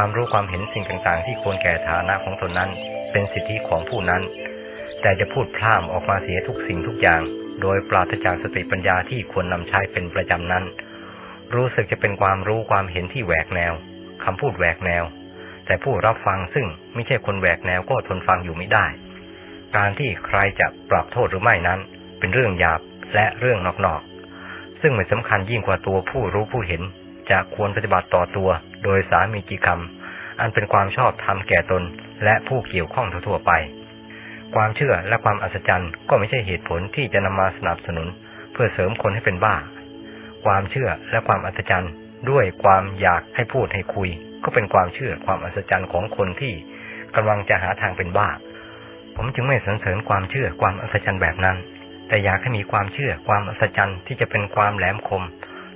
ความรู้ความเห็นสิ่งต่างๆ ที่ควรแก่ฐานะของตนนั้น เป็นสิทธิของผู้นั้น แต่จะพูดพร่ำออกมาเสียทุกสิ่งทุกอย่าง โดยปราศจากสติปัญญาที่ควรนำใช้เป็นประจำนั้น รู้สึกจะเป็นความรู้ความเห็นที่แหวกแนวคำพูดแหวกแนว แต่ผู้รับฟังซึ่งไม่ใช่คนแหวกแนวก็ทนฟังอยู่ไม่ได้ การที่ใครจะปรับโทษหรือไม่นั้น เป็นเรื่องหยาบและเรื่องนอกๆซึ่งไม่สำคัญยิ่งกว่าตัวผู้รู้ผู้เห็นจะควรปฏิบัติต่อตัว โดยสามีจิกรรม อันเป็นความชอบธรรมแก่ตนและผู้เกี่ยวข้องทั่วไป ความเชื่อและความอัศจรรย์ก็ไม่ใช่เหตุผลที่จะนำมาสนับสนุน เพื่อเสริมคนให้เป็นบ้า ความเชื่อและความอัศจรรย์ ด้วยความอยากให้พูดให้คุย ก็เป็นความเชื่อความอัศจรรย์ของคนที่กำลังจะหาทางเป็นบ้า ผมจึงไม่สรรเสริญความเชื่อความอัศจรรย์แบบนั้น แต่อยากให้มีความเชื่อความอัศจรรย์ที่จะเป็นความแหลมคม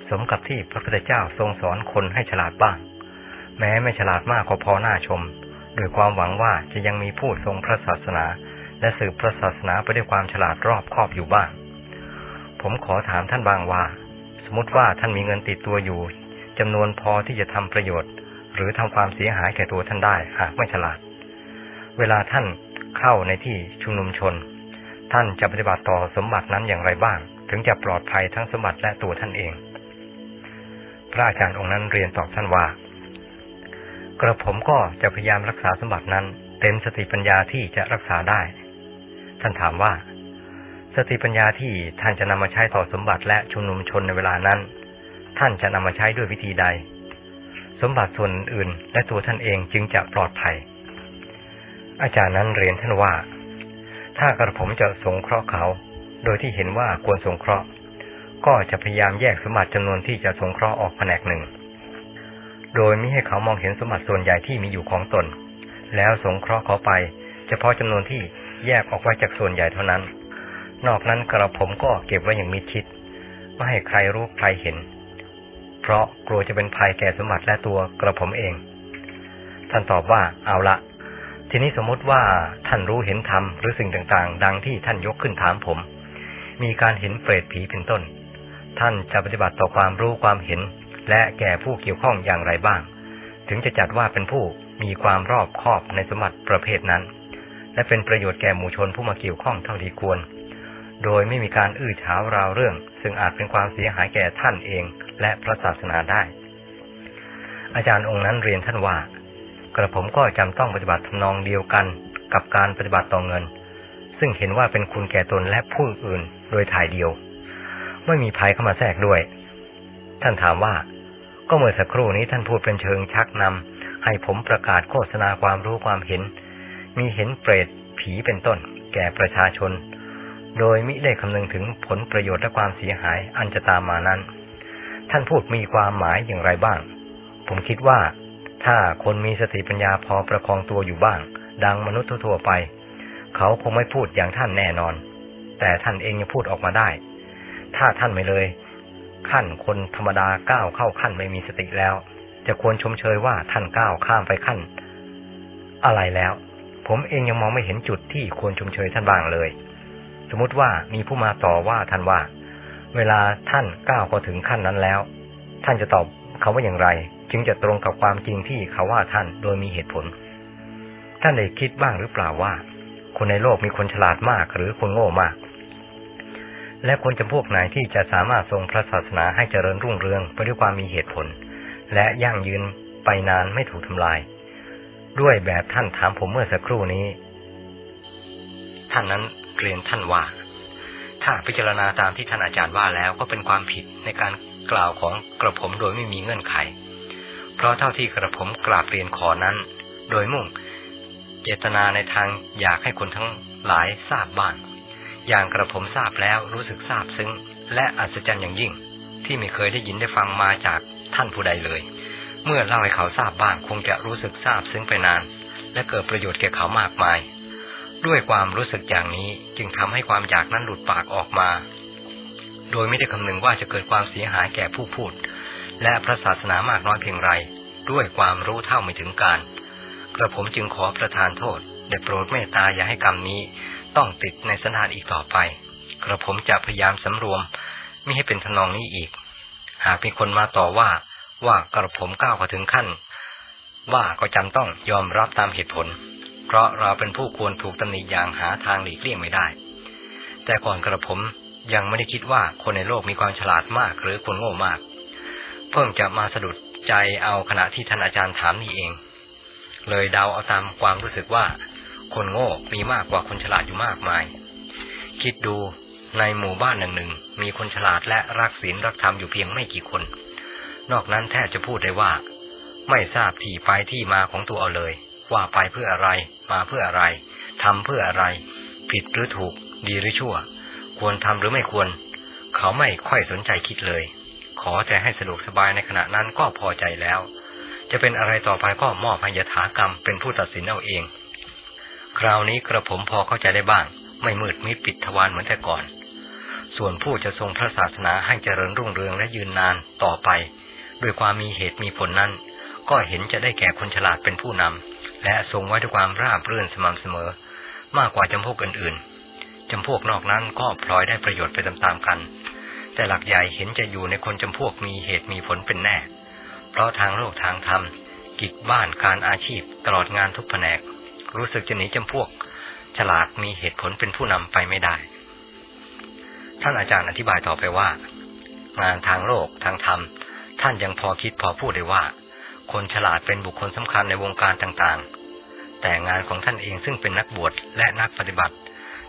สมกับที่พระพุทธเจ้าทรงสอนคนให้ฉลาดบ้าง แม้ไม่ฉลาดมากก็พอหน้าชมโดยความหวังว่าจะยังมีผู้ทรงพระศาสนา และสืบพระศาสนาไปด้วยความฉลาดรอบคอบอยู่บ้าง ผมขอถามท่านบางว่า สมมติว่าท่านมีเงินติดตัวอยู่จำนวนพอที่จะทำประโยชน์ หรือทำความเสียหายแก่ตัวท่านได้หากไม่ฉลาด เวลาท่านเข้าในที่ชุมนุมชน ท่านจะปฏิบัติต่อสมบัตินั้นอย่างไรบ้าง ถึงจะปลอดภัยทั้งสมบัติและตัวท่านเอง พระอาจารย์องค์นั้นเรียนตอบท่านว่า กระผมก็จะพยายามรักษาสมบัตินั้น เต็มสติปัญญาที่จะรักษาได้ ท่านถามว่า สติปัญญาที่ท่านจะนำมาใช้ต่อสมบัติและชุมนุมชนในเวลานั้น ท่านจะนำมาใช้ด้วยวิธีใด สมบัติส่วนอื่น และตัวท่านเองจึงจะปลอดภัย อาจารย์นั้นเรียนท่านว่า ถ้ากระผมจะสงเคราะห์เขา โดยที่เห็นว่าควรสงเคราะห์ ก็จะพยายามแยกสมบัติจำนวนที่จะสงเคราะห์ออกแผนกหนึ่ง โดยไม่ให้เขามองเห็นสมบัติส่วนใหญ่ที่มีอยู่ของตน แล้วสงเคราะห์เขาไป เฉพาะจำนวนที่แยกออกไว้จากส่วนใหญ่เท่านั้น นอกนั้นกระผมก็เก็บไว้อย่างมิดชิด ไม่ให้ใครรู้ใครเห็น เพราะกลัวจะเป็นภัยแก่สมบัติและตัวกระผมเอง ท่านตอบว่าเอาละทีนี้สมมติว่าท่านรู้เห็นธรรมหรือสิ่งต่างๆ ดังที่ท่านยกขึ้นถามผม มีการเห็นเปรตผีเป็นต้น ท่านจะปฏิบัติต่อความรู้ความเห็น และแก่ผู้เกี่ยวข้องอย่างไรบ้าง ถึงจะจัดว่าเป็นผู้มีความรอบคอบในสมบัติประเภทนั้น และเป็นประโยชน์แก่หมู่ชนผู้มาเกี่ยวข้องเท่าที่ควร โดยไม่มีการอื้อฉาวราวเรื่อง ซึ่งอาจเป็นความเสียหายแก่ท่านเองและพระศาสนาได้ อาจารย์องค์นั้นเรียนท่านว่า กระผมก็จำต้องปฏิบัติทำนองเดียวกันกับการปฏิบัติต่อเงิน ซึ่งเห็นว่าเป็นคุณแก่ตนและผู้อื่นโดยถ่ายเดียว ไม่มีภัยเข้ามาแทรกด้วย ท่านถามว่า ก็เมื่อสักครู่นี้ท่านพูดเป็นเชิงชักนำให้ผมประกาศโฆษณาความรู้ความเห็น มีเห็นเปรตผีเป็นต้น แก่ประชาชน โดยมิได้คำนึงถึงผลประโยชน์และความเสียหายอันจะตามมานั้น ท่านพูดมีความหมายอย่างไรบ้าง ผมคิดว่า ถ้าคนมีสติปัญญาพอประคองตัวอยู่บ้าง ดังมนุษย์ทั่วไป เขาคงไม่พูดอย่างท่านแน่นอน แต่ท่านเองยังพูดออกมาได้ ถ้าท่านไม่เลย ขั้นคนธรรมดาก้าวเข้าขั้นไม่มีสติแล้ว จะควรชมเชยว่าท่านก้าวข้ามไปขั้น อะไรแล้ว ผมเองยังมองไม่เห็นจุดที่ควรชมเชยท่านบ้างเลย สมมติว่ามีผู้มาต่อว่าท่านว่า เวลาท่านก้าวเข้าถึงขั้นนั้นแล้ว ท่านจะตอบเขาว่าอย่างไร จึงจะตรงกับความจริงที่เขาว่าท่านโดยมีเหตุผล ท่านได้คิดบ้างหรือเปล่าว่า คนในโลกมีคนฉลาดมากหรือคนโง่มาก และคนจำพวกไหนที่จะสามารถทรงพระศาสนาให้เจริญรุ่งเรืองไปด้วยความมีเหตุผล และยั่งยืนไปนานไม่ถูกทำลาย ด้วยแบบท่านถามผมเมื่อสักครู่นี้ ท่านนั้นเรียนท่านว่า ถ้าพิจารณาตามที่ท่านอาจารย์ว่าแล้วก็เป็นความผิดในการกล่าวของกระผมโดยไม่มีเงื่อนไข เพราะเท่าที่กระผมกราบเรียนขอนั้น โดยมุ่ง เจตนาในทางอยากให้คนทั้งหลายทราบบ้าง อย่างกระผมทราบแล้วรู้สึกทราบซึ้ง และอัศจรรย์อย่างยิ่ง ที่ไม่เคยได้ยินได้ฟังมาจากท่านผู้ใดเลย เมื่อเล่าให้เขาทราบบ้างคงจะรู้สึกทราบซึ้งไปนาน และเกิดประโยชน์แก่เขามากมาย ด้วยความรู้สึกอย่างนี้จึงทำให้ความอยากนั้นหลุดปากออกมา โดยไม่ได้คำนึงว่าจะเกิดความเสียหายแก่ผู้พูด และพระศาสนามากน้อยเพียงไร ด้วยความรู้เท่าไม่ถึงการ กระผมจึงขอประทานโทษได้โปรดเมตตาอย่าให้กรรมนี้ ต้องติดในสันานอีกต่อไป กระผมจะพยายามสำรวมไม่ให้เป็นทนองนี้อีก หากมีคนมาต่อว่าว่ากระผมก้าวมาถึงขั้น ว่าก็จำต้องยอมรับตามเหตุผล เพราะเราเป็นผู้ควรถูกตำหนิอย่างหาทางหลีกเลี่ยงไม่ได้ แต่ก่อนกระผมยังไม่ได้คิดว่าคนในโลกมีความฉลาดมากหรือคนโง่มาก เพิ่งจะมาสะดุดใจเอาขณะที่ท่านอาจารย์ถามนี่เอง เลยเดาเอาตามความรู้สึกว่า คนโง่มีมากกว่าคนฉลาดอยู่มากมาย คิดดูในหมู่บ้านหนึ่งหนึ่งมีคนฉลาดและรักศีลรักธรรมอยู่เพียงไม่กี่คน นอกนั้นแทบจะพูดได้ว่า ไม่ทราบที่ไปที่มาของตัวเอาเลย ว่าไปเพื่ออะไร มาเพื่ออะไรทำเพื่ออะไร ผิดหรือถูก ดีหรือชั่ว ควรทำหรือไม่ควร เขาไม่ค่อยสนใจคิดเลย ขอแต่ให้สะดวกสบายในขณะนั้นก็พอใจแล้ว จะเป็นอะไรต่อไปก็มอบให้ยถากรรมเป็นผู้ตัดสินเอาเอง คราวนี้กระผมพอเข้าใจได้บ้าง ไม่มืดมิดปิดทวารเหมือนแต่ก่อน ส่วนผู้จะทรงพระศาสนาให้เจริญรุ่งเรืองและยืนนานต่อไป ด้วยความมีเหตุมีผลนั้น ก็เห็นจะได้แก่คนฉลาดเป็นผู้นำและทรงไว้ด้วยความราบรื่นสม่ำเสมอ มากกว่าจำพวกอื่นๆจำพวกนอกนั้นก็พลอยได้ประโยชน์ไปตามๆกัน แต่หลักใหญ่เห็นจะอยู่ในคนจำพวกมีเหตุมีผลเป็นแน่ เพราะทางโลกทางธรรมกิจบ้านการอาชีพตลอดงานทุกแผนก รู้สึกจะหนีจำพวก ฉลาดมีเหตุผลเป็นผู้นำไปไม่ได้ ท่านอาจารย์อธิบายต่อไปว่า งานทางโลกทางธรรม ท่านยังพอคิดพอพูดได้ว่า คนฉลาดเป็นบุคคลสำคัญในวงการต่างๆ แต่งานของท่านเองซึ่งเป็นนักบวชและนักปฏิบัติ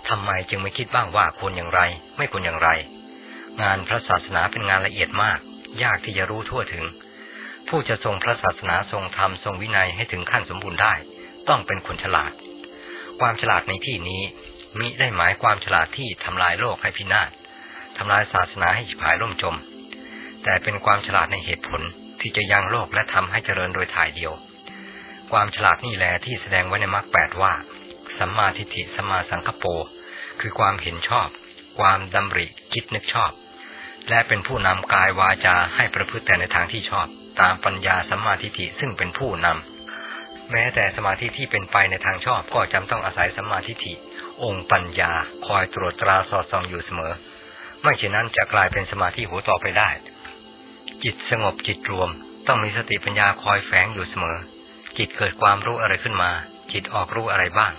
ทำไมจึงไม่คิดบ้างว่าควรอย่างไร ไม่ควรอย่างไร งานพระศาสนาเป็นงานละเอียดมาก ยากที่จะรู้ทั่วถึง ผู้จะทรงพระศาสนาทรงธรรมทรงวินัยให้ถึงขั้นสมบูรณ์ได้ ต้องเป็นคนฉลาด ความฉลาดในที่นี้มิได้หมายความฉลาดที่ทำลายโลกให้พินาศทำลายศาสนาให้ฉิบหายล่มจม แต่เป็นความฉลาดในเหตุผลที่จะยังโลกและทำให้เจริญโดยถ่ายเดียว ความฉลาดนี่แหละที่แสดงไว้ในมรรคแปดว่าสัมมาทิฏฐิสัมมาสังกปรคือความเห็นชอบ ความดำริคิดนึกชอบ และเป็นผู้นำกายวาจาให้ประพฤติแต่ในทางที่ชอบ ตามปัญญาสัมมาทิฏฐิซึ่งเป็นผู้นำ แม้แต่สมาธิที่เป็นไปในทางชอบก็จำต้องอาศัยสัมมาทิฏฐิองค์ปัญญาคอยตรวจตราสอดส่องอยู่เสมอ ไม่เช่นนั้นจะกลายเป็นสมาธิหัวต่อไปได้ จิตสงบจิตรวม ต้องมีสติปัญญาคอยแฝงอยู่เสมอ จิตเกิดความรู้อะไรขึ้นมา จิตออกรู้อะไรบ้าง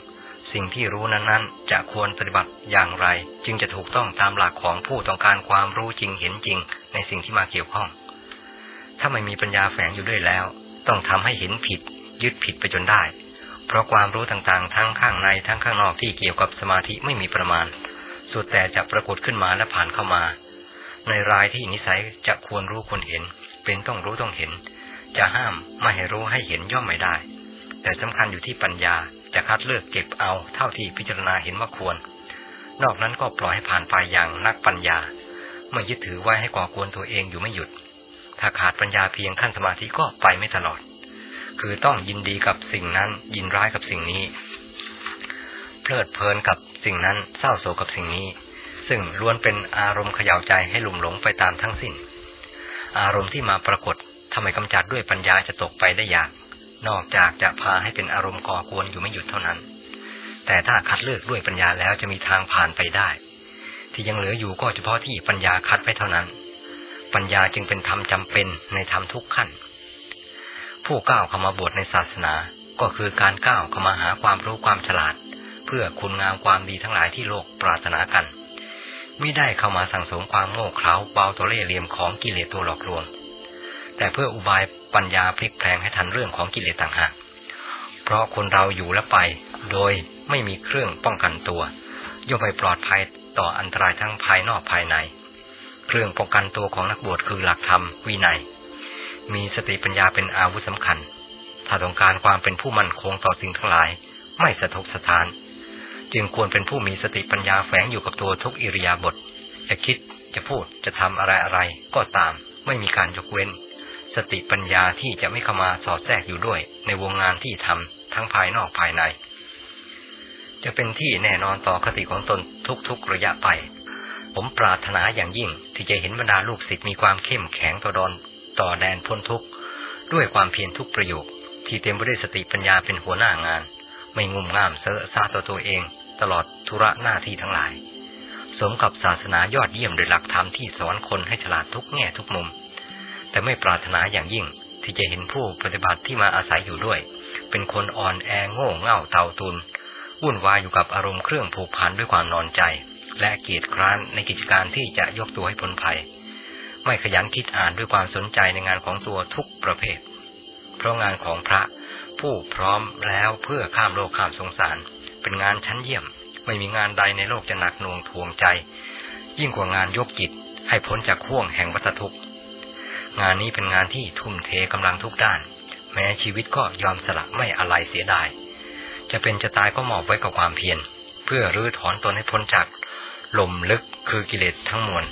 สิ่งที่รู้นั้นๆ จะควรปฏิบัติอย่างไร จึงจะถูกต้องตามหลักของผู้ต้องการความรู้จริงเห็นจริง ในสิ่งที่มาเกี่ยวข้อง ถ้าไม่มีปัญญาแฝงอยู่ด้วยแล้ว ต้องทำให้เห็นผิด ยึดผิดไปจนได้ เพราะความรู้ต่างๆ ทั้งข้างในทั้งข้างนอกที่เกี่ยวกับสมาธิไม่มีประมาณ สุดแต่จะปรากฏขึ้นมาและผ่านเข้ามา ในรายที่นิสัยจะควรรู้ควรเห็น เป็นต้องรู้ต้องเห็น จะห้ามไม่ให้รู้ให้เห็นย่อมไม่ได้ แต่สำคัญอยู่ที่ปัญญาจะคัดเลือกเก็บเอาเท่าที่พิจารณาเห็นว่าควร นอกนั้นก็ปล่อยให้ผ่านไปอย่างนักปัญญาไม่ยึดถือไว้ให้ก่อกวนตัวเองอยู่ไม่หยุด ถ้าขาดปัญญาเพียงขั้นสมาธิก็ไปไม่ตลอด คือต้องยินดีกับสิ่งนั้น ยินร้ายกับสิ่งนี้ เพลิดเพลินกับสิ่งนั้นเศร้าโศกกับสิ่งนี้ ซึ่งล้วนเป็นอารมณ์เขย่าใจให้ลุ่มหลงไปตามทั้งสิ้น อารมณ์ที่มาปรากฏทำไมกำจัดด้วยปัญญาจะตกไปได้ยาก นอกจากจะพาให้เป็นอารมณ์ก่อกวนอยู่ไม่หยุดเท่านั้น แต่ถ้าคัดเลือกด้วยปัญญาแล้วจะมีทางผ่านไปได้ ที่ยังเหลืออยู่ก็เฉพาะที่ปัญญาคัดไว้เท่านั้น ปัญญาจึงเป็นธรรมจำเป็นในธรรมทุกขั้น ผู้ก้าวเข้ามาบวชในศาสนา ก็คือการก้าวเข้ามาหาความรู้ความฉลาด เพื่อคุณงามความดีทั้งหลายที่โลกปรารถนากันไม่ได้เข้ามาสั่งสมความโง่เขลาเบาตัวเล่ห์เหลี่ยมของกิเลสตัวหลอกลวง แต่เพื่ออุบายปัญญาพลิกแพลงให้ทันเรื่องของกิเลสต่างหากเพราะคนเราอยู่และไป โดยไม่มีเครื่องป้องกันตัวย่อมไม่ปลอดภัยต่ออันตรายทั้งภายนอกภายใน เครื่องป้องกันตัวของนักบวชคือหลักธรรมวินัย มีสติปัญญาเป็นอาวุธสำคัญ ถ้าต้องการความเป็นผู้มั่นคงต่อสิ่งทั้งหลาย ไม่สะทกสะท้าน จึงควรเป็นผู้มีสติปัญญาแฝงอยู่กับตัวทุกอิริยาบถจะคิดจะพูดจะทำอะไรอะไรก็ตาม ไม่มีการยกเว้น สติปัญญาที่จะไม่เข้ามาสอดแทรกอยู่ด้วย ในวงงานที่ทำทั้งภายนอกภายใน จะเป็นที่แน่นอนต่อคติของตนทุกๆระยะไปผมปรารถนาอย่างยิ่งที่จะเห็นบรรดาลูกศิษย์มีความเข้มแข็งต่อดอน ต่อแดนพ้นทุกข์ด้วยความเพียรทุกประโยค ที่เต็มไปด้วยสติปัญญาเป็นหัวหน้างาน ไม่งุ่มง่ามเซอะซาต่อตัวเอง ตลอดธุระหน้าที่ทั้งหลาย สมกับศาสนายอดเยี่ยมโดยหลักธรรมที่สอนคนให้ฉลาดทุกแง่ทุกมุม แต่ไม่ปรารถนาอย่างยิ่งที่จะเห็นผู้ปฏิบัติที่มาอาศัยอยู่ด้วย เป็นคนอ่อนแอโง่เง่าเต่าตุนวุ่นวายอยู่กับอารมณ์เครื่องผูกพันด้วยความนอนใจ และเกียจคร้านในกิจการที่จะยกตัวให้พ้นภัย ไม่ขยันคิดอ่านด้วยความสนใจในงานของตัวทุกประเภท เพราะงานของพระผู้พร้อมแล้วเพื่อข้ามโลกข้ามสงสาร เป็นงานชั้นเยี่ยม ไม่มีงานใดในโลกจะหนักหน่วงทวงใจ ยิ่งกว่างานยกจิตให้พ้นจากข่วงแห่งวัฏทุกข์ งานนี้เป็นงานที่ทุ่มเทกำลังทุกด้าน แม้ชีวิตก็ยอมสละไม่อะไรเสียดาย จะเป็นจะตายก็หมอบไว้กับความเพียร เพื่อรื้อถอนตนให้พ้นจากลมลึกคือกิเลสทั้งมวล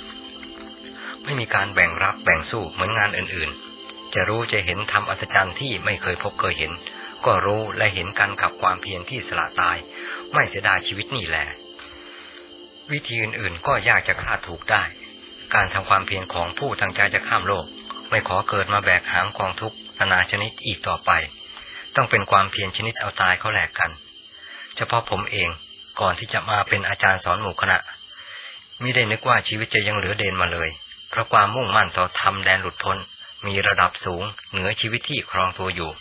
ไม่มีการแบ่งรับแบ่งสู้เหมือนงานอื่นๆ จะรู้จะเห็นทำอัศจรรย์ที่ไม่เคยพบเคยเห็น ก็รู้และเห็นกันกับความเพียรที่สละตาย ไม่เสียดายชีวิตนี่แหละวิธีอื่นๆ ก็ยากจะคาดถูกได้ การทำความเพียรของผู้ตั้งใจจะข้ามโลก ไม่ขอเกิดมาแบกหางกองทุกข์นานาชนิดอีกต่อไป ต้องเป็นความเพียรชนิดเอาตายเขาแหลกกัน เฉพาะผมเองก่อนที่จะมาเป็นอาจารย์สอนหมู่คณะมิได้นึกว่าชีวิตจะยังเหลือเดนมาเลย เพราะความมุ่งมั่นต่อธรรมแดนหลุดพ้น มีระดับสูงเหนือชีวิตที่ครองตัวอยู่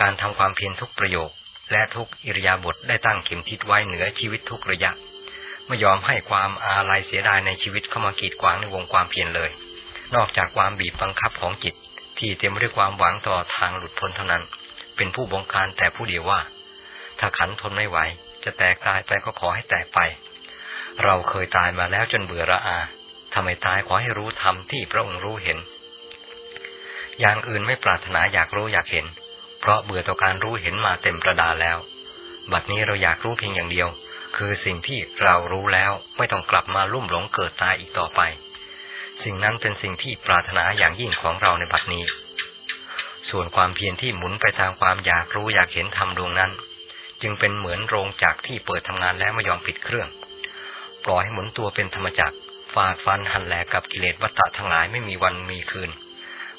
การทำความเพียรทุกประโยค และทุกอิริยาบถได้ตั้งเข็มทิศไว้เหนือชีวิตทุกระยะ ไม่ยอมให้ความอาลัยเสียดายในชีวิตเข้ามากีดขวางในวงความเพียรเลย นอกจากความบีบบังคับของจิต ที่เต็มไปด้วยความหวังต่อทางหลุดพ้นเท่านั้น เป็นผู้บงการแต่ผู้เดียวว่า ถ้าขันทนไม่ไหว จะแตกตายไปก็ขอให้แตกไป เราเคยตายมาแล้วจนเบื่อระอา ทำไมตายขอให้รู้ธรรมที่พระองค์รู้เห็น อย่างอื่นไม่ปรารถนาอยากรู้อยากเห็น เพราะเบื่อต่อการรู้เห็นมาเต็มประดาแล้ว บัดนี้เราอยากรู้เพียงอย่างเดียว คือสิ่งที่เรารู้แล้วไม่ต้องกลับมาลุ่มหลงเกิดตายอีกต่อไป สิ่งนั้นเป็นสิ่งที่ปรารถนาอย่างยิ่งของเราในบัดนี้ ส่วนความเพียรที่หมุนไปตามความอยากรู้อยากเห็นธรรมดวงนั้น จึงเป็นเหมือนโรงจักรที่เปิดทำงานแล้วไม่ยอมปิดเครื่องปล่อยให้หมุนตัวเป็นธรรมจักร ฟาดฟันหันแหลกกับกิเลสวัฏฏะทั้งหลายไม่มีวันมีคืน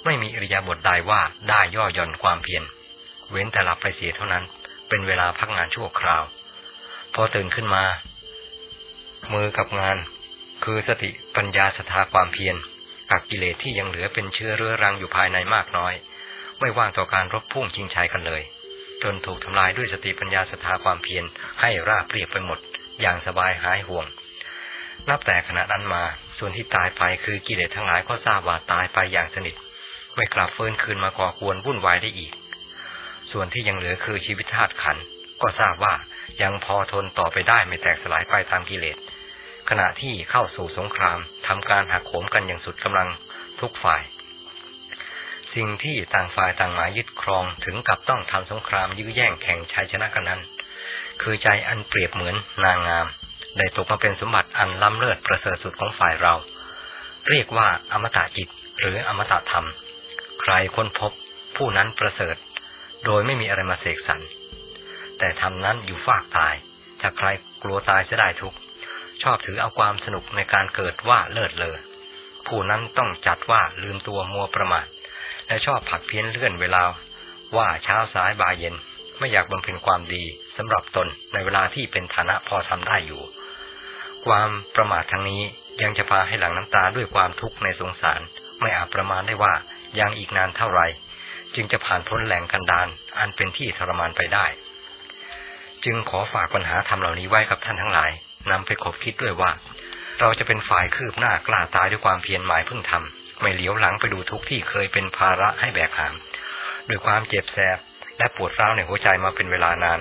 ไม่มีอริยาบทใดว่าได้ย่อหย่อนความเพียร เว้นแต่หลับไปเสียเท่านั้น เป็นเวลาพักงานชั่วคราว พอตื่นขึ้นมา มือกับงาน คือสติปัญญาสถาความเพียรกับกิเลสที่ยังเหลือเป็นเชื้อเรื้อรังอยู่ภายในมากน้อย ไม่ว่างต่อการรบพุ่งชิงชัยกันเลย จนถูกทำลายด้วยสติปัญญาสถาความเพียรให้ราบเรียบไปหมด อย่างสบายหายห่วง นับแต่ขณะนั้นมา ส่วนที่ตายไปคือกิเลสทั้งหลายก็ทราบว่าตายไปอย่างสนิท ไม่กลับฟื้นคืนมาก่อควรวุ่นวายได้อีก ส่วนที่ยังเหลือคือชีวิตธาตุขัน ก็ทราบว่ายังพอทนต่อไปได้ไม่แตกสลายไปตามกิเลส ขณะที่เข้าสู่สงครามทำการหักโหมกันอย่างสุดกำลังทุกฝ่าย สิ่งที่ต่างฝ่ายต่างหมายยึดครองถึงกับต้องทำสงครามยื้อแย่งแข่งชัยชนะกันนั้น คือใจอันเปรียบเหมือนนางงาม ได้ตกมาเป็นสมบัติอันล้ำเลิศประเสริฐสุดของฝ่ายเรา เรียกว่าอมตะจิตหรืออมตะธรรม ใครค้นพบผู้นั้นประเสริฐ โดยไม่มีอะไรมาเสกสรรแต่ธรรมนั้นอยู่ฝากตายถ้าใครกลัวตายจะได้ทุกข์ชอบถือเอาความสนุกในการเกิดว่าเลิศเลอผู้นั้นต้องจัดว่าลืมตัวมัวประมาทและชอบผักเพี้ยนเลื่อนเวลาว่าเช้าสายบ่ายเย็นไม่อยากบำเพ็ญความดีสำหรับตนในเวลาที่เป็นฐานะพอทำได้อยู่ ความประมาททางนี้ยังจะพาให้หลังน้ำตาด้วยความทุกข์ในสงสาร ไม่อาจประมาณได้ว่ายังอีกนานเท่าไหร่จึงจะผ่านพ้นแหล่งกันดานอันเป็นที่ทรมานไปได้ จึงขอฝากปัญหาธรรมเหล่านี้ไว้กับท่านทั้งหลายนำไปคบคิดด้วยว่า เราจะเป็นฝ่ายคืบหน้ากล้าตายด้วยความเพียรหมายพึ่งทำไม่เหลียวหลังไปดูทุกที่เคยเป็นภาระให้แบกหามด้วยความเจ็บแสบและปวดร้าวในหัวใจมาเป็นเวลานาน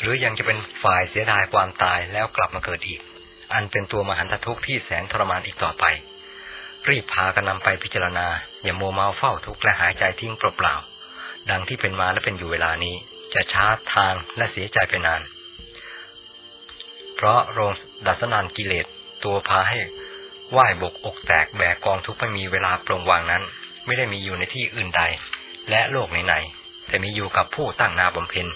หรือยังจะเป็นฝ่ายเสียดายความตายแล้วกลับมาเกิดอีก อันเป็นตัวมหันตทุกข์ที่แสนทรมานอีกต่อไป รีบพากันนำไปพิจารณา อย่ามัวเมาเฝ้าทุกข์และหายใจทิ้งเปล่าๆดังที่เป็นมาและเป็นอยู่เวลานี้ จะช้าทางและเสียใจไปนาน เพราะโรงดัสนานกิเลสตัวพาให้ว่ายบกอกแตกแบกกองทุกข์ไม่มีเวลาปรงวางนั้น ไม่ได้มีอยู่ในที่อื่นใด และโลกไหนๆแต่มีอยู่กับผู้ตั้งนาบำเพ็ญ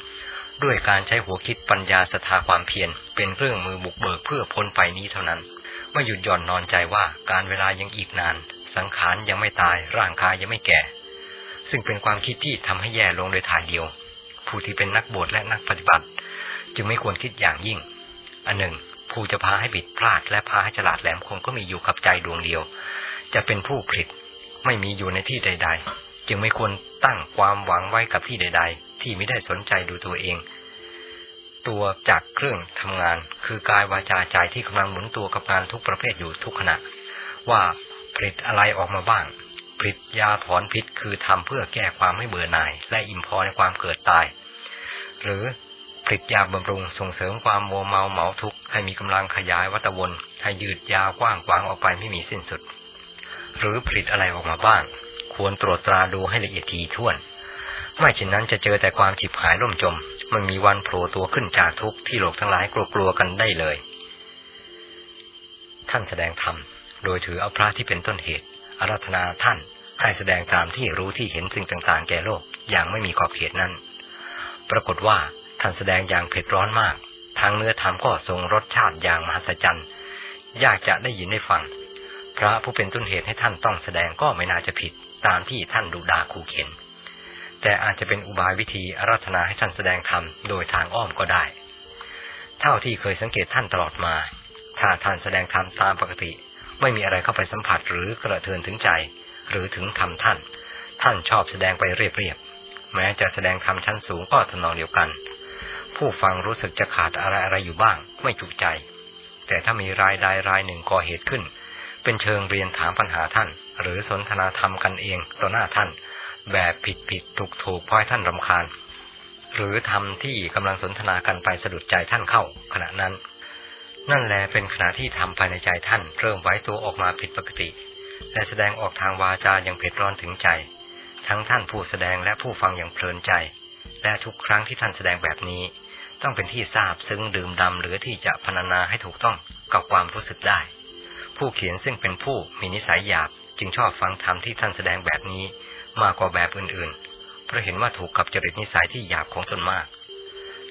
ด้วยการใช้หัวคิดปัญญาสถาความเพียรเป็นเครื่องมือบุกเบิกเพื่อพ้นไปนี้เท่านั้น ไม่หยุดหย่อนนอนใจว่าการเวลายังอีกนาน สังขารยังไม่ตายร่างกายยังไม่แก่ ซึ่งเป็นความคิดที่ทำให้แย่ลงโดยทายเดียว ผู้ที่เป็นนักบวชและนักปฏิบัติ จึงไม่ควรคิดอย่างยิ่ง อันหนึ่ง ผู้จะพาให้บิดพลาด และพาให้ฉลาดแหลมคมก็มีอยู่กับใจดวงเดียว จะเป็นผู้ผลิตไม่มีอยู่ในที่ใด ๆ จึงไม่ควรตั้งความหวังไว้กับที่ใด ๆ ที่ไม่ได้สนใจดูตัวเอง ตัวจากเครื่องทำงาน คือกายวาจาใจที่กำลังหมุนตัวกับงานทุกประเภทอยู่ทุกขณะ ว่าผลิตอะไรออกมาบ้างผลิตยาถอนพิษคือทำเพื่อแก้ความไม่เบื่อหน่าย และอิ่มพอในความเกิดตาย หรือผลิตยาบำรุงส่งเสริมความโมวเมาเหมาทุกข์ให้มีกำลังขยายวัตวนให้ยืดยาวกว้างขวางออกไปไม่มีสิ้นสุด หรือผลิตอะไรออกมาบ้าง ควรตรวจตราดูให้ละเอียดทีท่วน ไม่เช่นนั้นจะเจอแต่ความฉิบหายล่มจม มันมีวันโผล่ตัวขึ้นจากทุกข์ที่โลกทั้งหลายกลัวๆกันได้เลย ท่านแสดงธรรม โดยถือเอาพระที่เป็นต้นเหตุ อารัธนาท่านให้แสดงตามที่รู้ที่เห็นสิ่งต่างๆ แก่โลกอย่างไม่มีขอบเขตนั้น ปรากฏว่าท่านแสดงอย่างเผ็ดร้อนมาก ทางเนื้อธรรมก็ทรงรสชาติอย่างมหัศจรรย์ ยากจะได้ยินได้ฟัง พระผู้เป็นต้นเหตุให้ท่านต้องแสดงก็ไม่น่าจะผิดตามที่ท่านดุดาคูเข็น แต่อาจจะเป็นอุบายวิธีอารัธนาให้ท่านแสดงธรรมโดยทางอ้อมก็ได้ เท่าที่เคยสังเกตท่านตลอดมา ถ้าท่านแสดงธรรมตามปกติ ไม่มีอะไรเข้าไปสัมผัสหรือกระเทือนถึงใจ หรือถึงธรรมท่าน ท่านชอบแสดงไปเรียบๆแม้จะแสดงธรรมชั้นสูงก็ทำนองเดียวกัน ผู้ฟังรู้สึกจะขาดอะไรอะไรอยู่บ้าง ไม่จุใจ แต่ถ้ามีรายใดรายหนึ่งก่อเหตุขึ้น เป็นเชิงเรียนถามปัญหาท่าน หรือสนทนาธรรมกันเองต่อหน้าท่าน แบบผิดผิดถูกถูกพอยท่านรำคาญ หรือทำที่กำลังสนทนากันไปสะดุดใจท่านเข้า ขณะนั้น นั่นแลเป็นขณะที่ทำภายในใจท่านเริ่มไว้ตัวออกมาผิดปกติ และแสดงออกทางวาจาอย่างเผ็ดร้อนถึงใจ ทั้งท่านผู้แสดงและผู้ฟังอย่างเพลินใจ และทุกครั้งที่ท่านแสดงแบบนี้ ต้องเป็นที่ทราบซึ้งดื่มดำหรือที่จะพรรณนาให้ถูกต้องกับความรู้สึกได้ ผู้เขียนซึ่งเป็นผู้มีนิสัยหยาบจึงชอบฟังธรรมที่ท่านแสดงแบบนี้ มากกว่าแบบอื่นๆ เพราะเห็นว่าถูกกับจริตนิสัยที่หยาบของตนมาก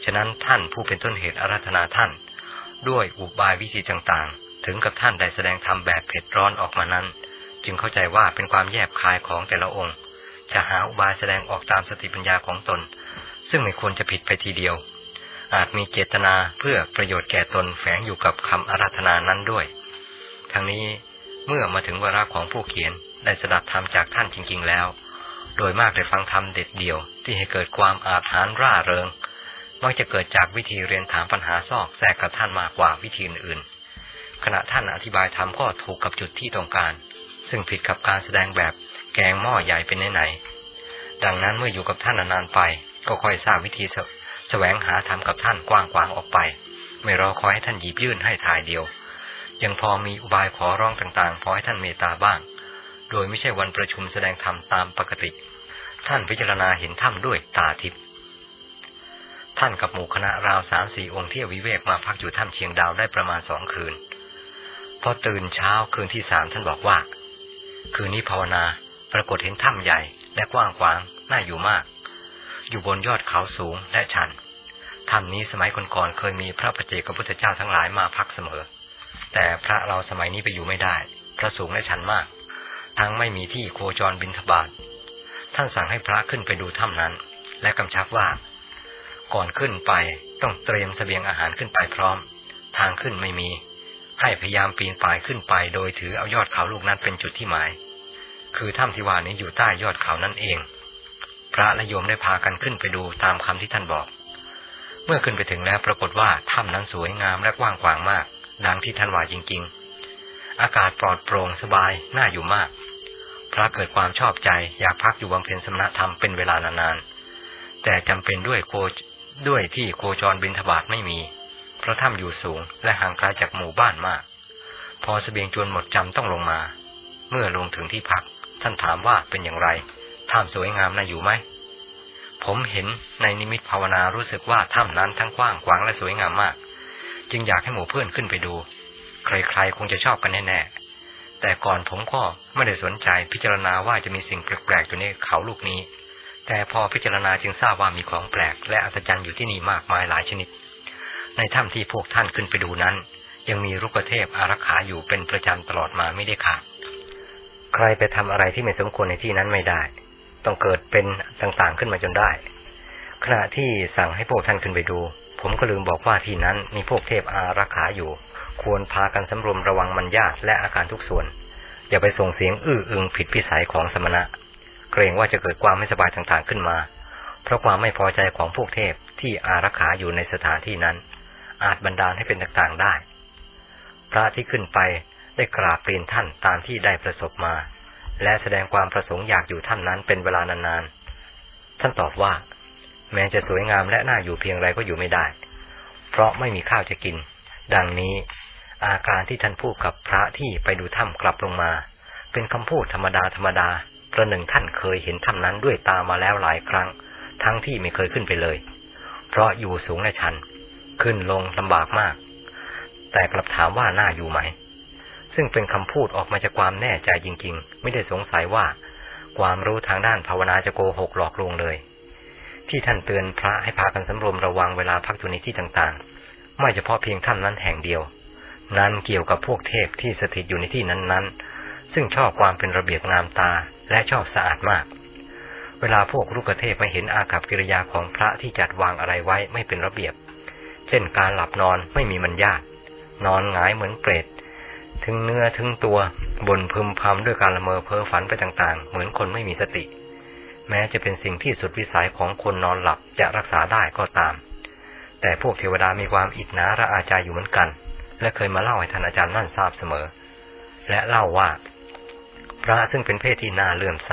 ฉะนั้นท่านผู้เป็นต้นเหตุอาราธนาท่าน ด้วยอุบายวิธีต่างๆ ถึงกับท่านได้แสดงธรรมแบบเผ็ดร้อนออกมานั้น จึงเข้าใจว่าเป็นความแยบคายของแต่ละองค์ จะหาอุบายแสดงออกตามสติปัญญาของตน ซึ่งไม่ควรจะผิดไปทีเดียว อาจมีเจตนาเพื่อประโยชน์แก่ตนแฝงอยู่กับคำอาราธนานั้นด้วย ทั้งนี้เมื่อมาถึงวาระของผู้เขียนได้สดับธรรมจากท่านจริง ๆ แล้ว โดยมากได้ฟังธรรมเด็ดเดี่ยว ที่ให้เกิดความอาถรรพ์ร่าเริง มักจะเกิดจากวิธีเรียนถามปัญหาซอกแทรกกับท่านมากกว่าวิธีอื่นๆขณะท่านอธิบายธรรมก็ถูกกับจุดที่ต้องการ ซึ่งผิดกับการแสดงแบบแกงหม้อใหญ่เป็นไหนๆดังนั้นเมื่ออยู่กับท่านนานๆไป ก็ค่อยทราบวิธีแสวงหาธรรมกับท่านกว้างๆออกไป ไม่รอคอยให้ท่านหยิบยื่นให้ทายเดียว ยังพอมีอุบายขอร้องต่างๆพอให้ท่านเมตตาบ้าง โดยไม่ใช่วันประชุมแสดงธรรมตามปกติ ท่านพิจารณาเห็นธรรมด้วยตาทิพย์ท่านกับหมู่คณะราวสามสี่องค์เที่ยววิเวกมาพักอยู่ถ้ำเชียงดาวได้ประมาณสองคืน พอตื่นเช้าคืนที่สามท่านบอกว่า คืนนี้ภาวนาปรากฏเห็นถ้ำใหญ่และกว้างขวางน่าอยู่มาก อยู่บนยอดเขาสูงและชันถ้ำนี้สมัยก่อนๆเคยมีพระปเจกพุทธเจ้าทั้งหลายมาพักเสมอ แต่พระเราสมัยนี้ไปอยู่ไม่ได้ พระสูงและชันมาก ทั้งไม่มีที่โคจรบินทบาทท่านสั่งให้พระขึ้นไปดูถ้ำนั้น และกำชับว่า ก่อนขึ้นไปต้องเตรียมเสบียงอาหารขึ้นไปพร้อม ทางขึ้นไม่มี ให้พยายามปีนป่ายขึ้นไป โดยถือเอายอดเขาลูกนั้นเป็นจุดที่หมาย คือถ้ำที่ว่านี้อยู่ใต้ยอดเขานั่นเอง พระและโยมได้พากันขึ้นไปดูตามคำที่ท่านบอก เมื่อขึ้นไปถึงแล้วปรากฏว่าถ้ำนั้นสวยงามและกว้างขวางมากดังที่ท่านว่าจริง ๆ อากาศปลอดโปร่งสบายน่าอยู่มาก พระเกิดความชอบใจอยากพักอยู่บำเพ็ญสมณธรรมเป็นเวลานานๆ แต่จำเป็นด้วยโคด้วยที่โคจรบินทบาทไม่มีเพราะถ้ำอยู่สูงและห่างไกลจากหมู่บ้านมาก พอสเสบียงจวนหมดจำต้องลงมา เมื่อลงถึงที่พัก ท่านถามว่าเป็นอย่างไรถ้ำสวยงามน่าอยู่ไหมผมเห็นในนิมิตภาวนารู้สึกว่าถ้ำนั้นทั้งกว้างขวางและสวยงามมาก จึงอยากให้หมู่เพื่อนขึ้นไปดู ใครๆคงจะชอบกันแน่ๆ แต่ก่อนผมก็ไม่ได้สนใจพิจารณาว่าจะมีสิ่งแปลกๆอยู่ในเขาลูกนี้ แต่พอพิจารณาจึงทราบว่ามีของแปลก และอัศจรรย์อยู่ที่นี่มากมายหลายชนิด ในถ้ำที่พวกท่านขึ้นไปดูนั้น ยังมีรุกเทพอารักขาอยู่เป็นประจำตลอดมาไม่ได้ขาด ใครไปทำอะไรที่ไม่สมควรในที่นั้นไม่ได้ ต้องเกิดเป็นต่างๆขึ้นมาจนได้ ขณะที่สั่งให้พวกท่านขึ้นไปดู ผมก็ลืมบอกว่าที่นั้นมีพวกเทพอารักขาอยู่ ควรพากันสำรวมระวังมันยากและอาการทุกส่วน อย่าไปส่งเสียงอื้ออึงผิดพิสัยของสมณะ เกรงว่าจะเกิดความไม่สบายต่างๆขึ้นมา เพราะความไม่พอใจของพวกเทพที่อารักขาอยู่ในสถานที่นั้น อาจบันดาลให้เป็นต่างๆได้ พระที่ขึ้นไปได้กราบเรียนท่านตามที่ได้ประสบมา และแสดงความประสงค์อยากอยู่ท่านนั้นเป็นเวลานานๆ ท่านตอบว่า แม้จะสวยงามและน่าอยู่เพียงไรก็อยู่ไม่ได้ เพราะไม่มีข้าวจะกิน ดังนี้ อาการที่ท่านพูดกับพระที่ไปดูถ้ำกลับลงมา เป็นคำพูดธรรมดาธรรมดาประหนึ่งท่านเคยเห็นถ้ำนั้นด้วยตามาแล้วหลายครั้ง ทั้งที่ไม่เคยขึ้นไปเลย เพราะอยู่สูงและชัน ขึ้นลงลำบากมาก แต่กลับถามว่าน่าอยู่ไหม ซึ่งเป็นคำพูดออกมาจากความแน่ใจจริง ๆ ไม่ได้สงสัยว่า ความรู้ทางด้านภาวนาจะโกหกหลอกลวงเลย ที่ท่านเตือนพระให้พากันสำรวมระวังเวลาพักอยู่ในที่ต่างๆ ไม่เฉพาะเพียงถ้ำนั้นแห่งเดียว นั้นเกี่ยวกับพวกเทพที่สถิตอยู่ในที่นั้นๆ ซึ่งชอบความเป็นระเบียบงามตาและชอบสะอาดมาก เวลาพวกลูกเทพมาเห็นอากับกิริยาของพระที่จัดวางอะไรไว้ไม่เป็นระเบียบ เช่นการหลับนอนไม่มีมันญาตนอนหงายเหมือนเปรตถึงเนื้อถึงตัวบนพึมพำด้วยการละเมอเพ้อฝันไปต่างๆ เหมือนคนไม่มีสติ แม้จะเป็นสิ่งที่สุดวิสัยของคนนอนหลับจะรักษาได้ก็ตาม แต่พวกเทวดามีความอิจฉาระอาใจอยู่เหมือนกัน และเคยมาเล่าให้ท่านอาจารย์นั่นทราบเสมอ และเล่าว่า พระซึ่งเป็นเพศที่น่าเลื่อมใส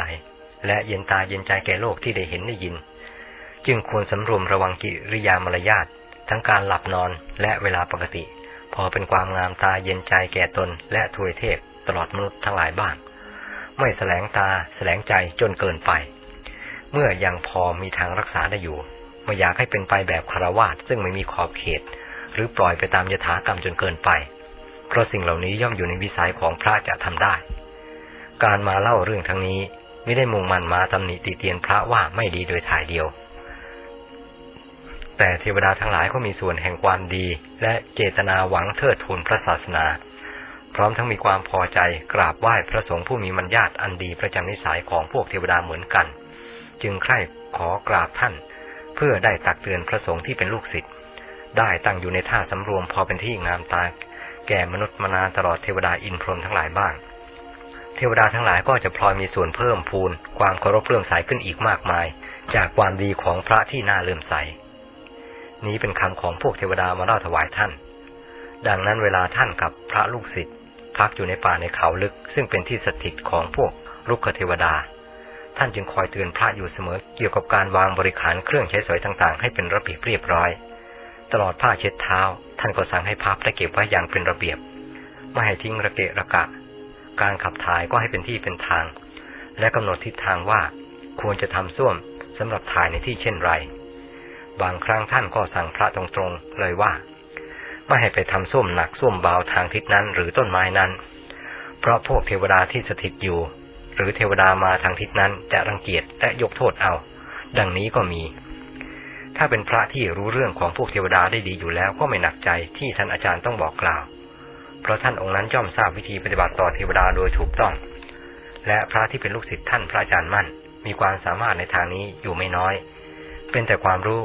และเย็นตาเย็นใจแก่โลกที่ได้เห็นได้ยิน จึงควรสำรวมระวังกิริยามารยาททั้งการหลับนอนและเวลาปกติ พอเป็นความงามตาเย็นใจแก่ตน และทวยเทพตลอดมนุษย์ทั้งหลายบ้าง ไม่แสลงตาแสลงใจจนเกินไป เมื่อยังพอมีทางรักษาได้อยู่ ไม่อยากให้เป็นไปแบบคารวาสซึ่งไม่มีขอบเขต หรือปล่อยไปตามยถากรรมจนเกินไป เพราะสิ่งเหล่านี้ย่อมอยู่ในวิสัยของพระจะทำได้ การมาเล่าเรื่องทั้งนี้ไม่ได้มุ่งมันมาตำหนิติเตียนพระว่าไม่ดีโดยถ่ายเดียว แต่เทวดาทั้งหลายก็มีส่วนแห่งความดี และเจตนาหวังเทิดทูนพระศาสนา พร้อมทั้งมีความพอใจกราบไหว้พระสงฆ์ผู้มีมัญญาตอันดีประจำนิสัยของพวกเทวดาเหมือนกัน จึงใคร่ขอกราบท่าน เพื่อได้ตักเตือนพระสงฆ์ที่เป็นลูกศิษย์ได้ตั้งอยู่ในท่าสำรวมพอเป็นที่งามตา แก่มนุษย์มนาตลอดเทวดาอินพรหมทั้งหลายบ้าง เทวดาทั้งหลายก็จะพลอยมีส่วนเพิ่มพูน ความเคารพเลื่อมใสขึ้นอีกมากมาย จากความดีของพระที่น่าเลื่อมใส นี้เป็นคำของพวกเทวดามาเล่าถวายท่าน ดังนั้นเวลาท่านกับพระลูกศิษย์พักอยู่ในป่าในเขาลึก ซึ่งเป็นที่สถิตของพวกลุกเทวดา ท่านจึงคอยเตือนพระอยู่เสมอเกี่ยวกับการวางบริขารเครื่องใช้สอยต่างๆ ให้เป็นระเบียบเรียบร้อย ตลอดผ้าเช็ดเท้า ท่านก็สั่งให้พับและเก็บไว้อย่างเป็นระเบียบ ไม่ให้ทิ้งระเกะระกะ การขับถ่ายก็ให้เป็นที่เป็นทาง และกำหนดทิศทางว่า ควรจะทำส้วมสำหรับถ่ายในที่เช่นไร บางครั้งท่านก็สั่งพระตรงๆเลยว่า ไม่ให้ไปทำส้วมหนักส้วมเบาทางทิศนั้นหรือต้นไม้นั้น เพราะพวกเทวดาที่สถิตอยู่ หรือเทวดามาทางทิศนั้นจะรังเกียจและยกโทษเอา ดังนี้ก็มี ถ้าเป็นพระที่รู้เรื่องของพวกเทวดาได้ดีอยู่แล้วก็ไม่หนักใจที่ท่านอาจารย์ต้องบอกกล่าว เพราะท่านองค์นั้นย่อมทราบวิธีปฏิบัติต่อเทวดาโดยถูกต้อง และพระที่เป็นลูกศิษย์ท่านพระอาจารย์มั่น มีความสามารถในทางนี้อยู่ไม่น้อย เป็นแต่ความรู้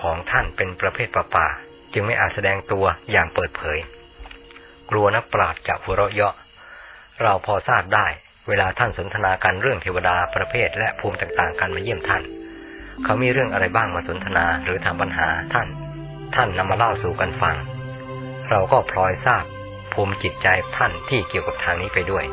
ของท่านเป็นประเภทป่าป่าจึงไม่อาจแสดงตัวอย่างเปิดเผย กลัวนักปราชญ์จะหัวเราะเยาะ เราพอทราบได้ เวลาท่านสนทนากันเรื่องเทวดาประเภทและภูมิต่างๆกันมาเยี่ยมท่าน เขามีเรื่องอะไรบ้างมาสนทนาหรือถามปัญหาท่าน ท่านนำมาเล่าสู่กันฟัง เราก็พลอยทราบภูมิจิตใจท่านที่เกี่ยวกับทางนี้ไปด้วย